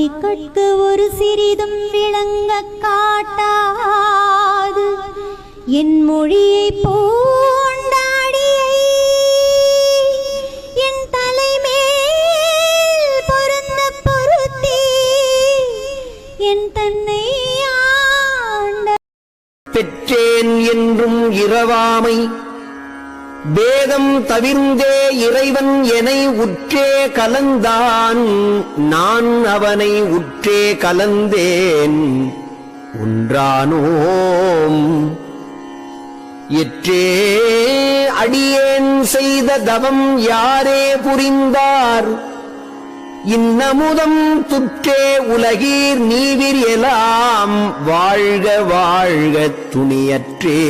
அவை கட்கு ஒரு சிறிதும் விளங்க காட்டாது. என் மொழியை போண்டாடியை என் தலைமேல் பொருந்த பொருத்தி என் தன்னை ஆண்ட பெற்றேன் என்றும் இரவாமை வேதம் தவிர்ந்தே இறைவன் எனை உற்றே கலந்தான். நான் அவனை உற்றே கலந்தேன். ஒன்றானோம் எற்றே அடியேன் செய்த தவம் யாரே புரிந்தார்? இன்னமுதம் துற்றே உலகீர் நீவிர் எலாம். வாழ்க வாழ்க துணியற்றே.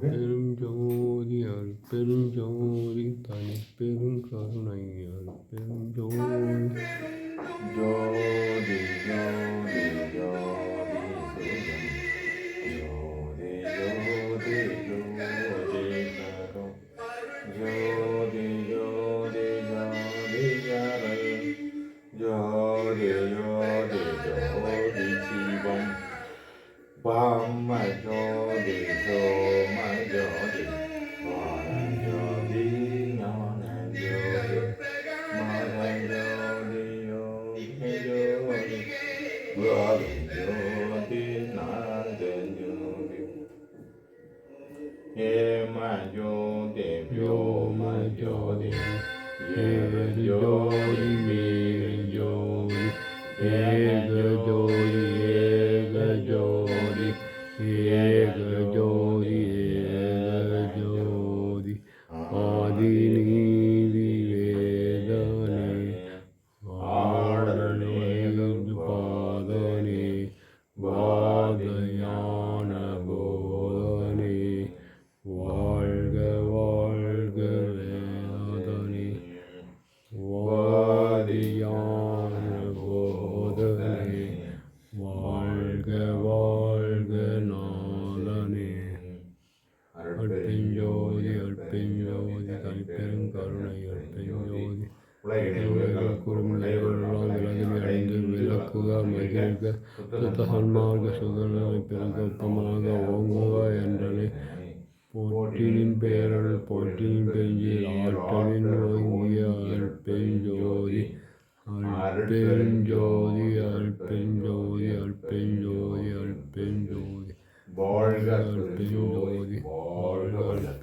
빼는 경우리 알 빼는 경우리 다니 빼는 가수나이 알 빼는 경우 买酒的，酒买酒的，花篮酒的，鸟篮酒的，马篮酒的，牛篮酒的，玻璃酒的，拿根酒的，买酒的，酒买酒的，米酒的，米酒的，酒。அற்பெஞ்சோதி அற்பெஞ்சோதி தனிப்பெருங்கருணை அற்பெஞ்சோதி குறுநிலைகளெல்லாம் விலகில் அடைந்து விளக்குக மகிழ்க. சுத்த சன்மார்க்க சுகநலை பெருங்கப்பமாக ஓங்குக என்றனை. போற்றினின் பேரல் போற்றினின் பெஞ்சில் ஆற்றலின் ஓங்கிய அற்பெஞ்சோதி அற்பெஞ்சோதி அற்பெஞ்சோதி வாழ்க வாழ்க